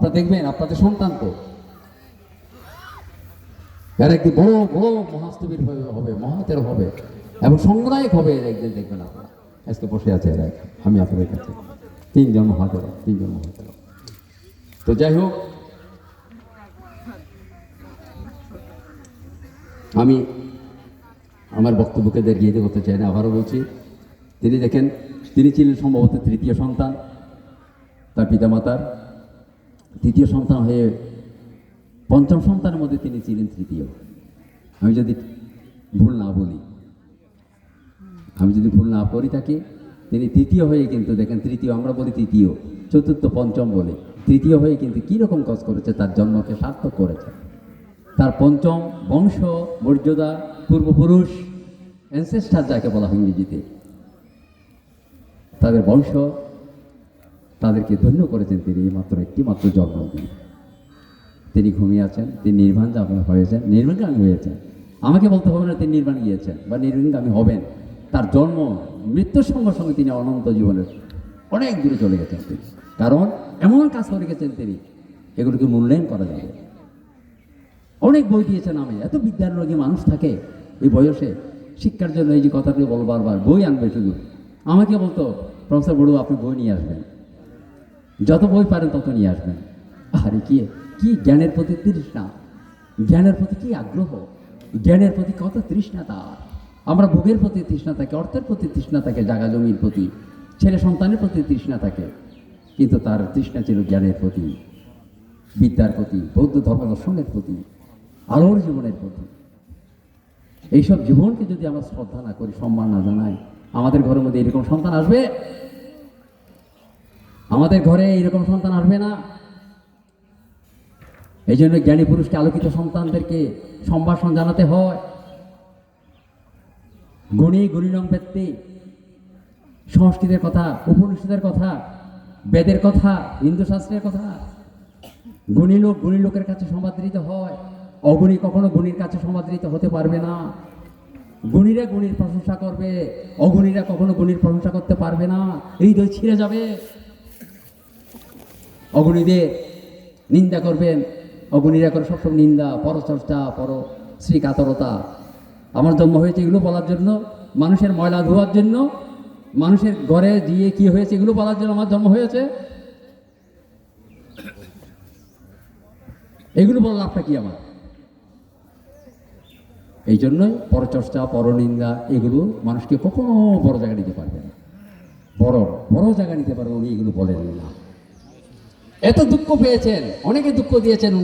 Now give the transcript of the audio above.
আপনারা দেখবেন, আপনাদের সন্তান তো। এরা একটি বড় বড় মহাস্তবীর হবে, মহাতের হবে, এবং সংগ্রায়ক হবে এরা একদিন দেখবেন আপনারা। আজকে বসে আছে এরা আমি আপনাদের কাছে। তিনজন মহাতের তিনজন মহাতের। তো যাই হোক, আমি আমার বক্তব্যকে দীর্ঘিত করতে চাই না, আবারও বলছি, তিনি দেখেন, তিনি ছিলেন সম্ভবত তৃতীয় সন্তান, তার পিতামাতার। তৃতীয় সন্তান হয়ে পঞ্চম সন্তানের মধ্যে তিনি ছিলেন তৃতীয়। আমি যদি ভুল না বলি, আমি যদি ভুল না করি থাকি তিনি তৃতীয় হয়ে কিন্তু দেখেন তৃতীয়, আমরা বলি তৃতীয়, চতুর্থ পঞ্চম বলে। তৃতীয় হয়ে কিন্তু কীরকম কাজ করেছে, তার জন্মকে সার্থক করেছে। তার পঞ্চম বংশ, মর্যাদা, পূর্বপুরুষ অ্যানসেস্টার যাকে বলা হয় ইংরেজিতে, তাদের বংশ তাদেরকে ধন্য করেছেন, তিনি এই মাত্র একটি মাত্র জন্ম তিনি ঘুমিয়ে আছেন, তিনি নির্বাণ নির্বাণগামী হয়েছেন নির্বাণগামী হয়েছেন। আমাকে বলতে হবে না তিনি নির্বাণ গিয়েছেন বা নির্বাণগামী হবেন। তার জন্ম, মৃত্যুর সঙ্গে সঙ্গে তিনি অনন্ত জীবনের অনেক দূরে চলে গেছেন তিনি। কারণ এমন কাজ করে গেছেন তিনি, এগুলোকে মূল্যায়ন করা যাবে। অনেক বই দিয়েছেন আমি এত বিদ্যার রোগী মানুষ থাকে এই বয়সে। শিক্ষার জন্য এই যে কথাটি বল বারবার, বই আনবে শুধু। আমাকে বলতো, প্রফেসর বড়ু, আপনি বই নিয়ে আসবেন। যত বই পারেন তত নিয়ে আসবেন। আরে কি কি জ্ঞানের প্রতি তৃষ্ণা? জ্ঞানের প্রতি কি আগ্রহ? জ্ঞানের প্রতি কত তৃষ্ণা তার আমরা ভোগের প্রতি তৃষ্ণা থাকে, অর্থের প্রতি তৃষ্ণা থাকে, জাগা জমির প্রতি, ছেলে সন্তানের প্রতি তৃষ্ণা থাকে। কিন্তু তার তৃষ্ণা ছিল জ্ঞানের প্রতি, বিদ্যার প্রতি, বৌদ্ধ ধর্ম দর্শনের প্রতি, আলোর জীবনের প্রতি। এইসব জীবনকে যদি আমরা শ্রদ্ধা না করি, সম্মান না জানাই, আমাদের ঘরের মধ্যে এরকম সন্তান আসবে? আমাদের ঘরে এরকম সন্তান আসবে না। এই জন্য জ্ঞানী পুরুষকে আলোকিত সন্তানদেরকে সম্ভাষণ জানাতে হয়। গুণী গুণীনম ব্যক্তি, সংস্কৃতের কথা, উপনিষদের কথা, বেদের কথা, হিন্দু শাস্ত্রের কথা, গুণী লোক গুণী লোকের কাছে সমাদৃত হয়। অগুণী কখনো গুণীর কাছে সমাদৃত হতে পারবে না। গুণীরা গুণীর প্রশংসা করবে, অগুণীরা কখনো গুণীর প্রশংসা করতে পারবে না। হৃদয় ছিঁড়ে যাবে। অগুণীদের নিন্দা করবেন। অগুণীরা করে সবসময় নিন্দা, পরচর্চা, পর শ্রীকাতরতা। আমার জন্ম হয়েছে এগুলো বলার জন্য, মানুষের ময়লা ধোয়ার জন্য, মানুষের ঘরে গিয়ে কি হয়েছে এগুলো বলার জন্য আমার জন্ম হয়েছে। এগুলো বলার লাভটা কি আমার? এই জন্যই পরচর্চা, পরনিন্দা এগুলো মানুষকে কখনো বড় জায়গা নিতে পারবে না। বড় বড় জায়গা নিতে পারবে উনি এগুলো বলেন না এত দুঃখ পেয়েছেন অনেকে দুঃখ দিয়েছেন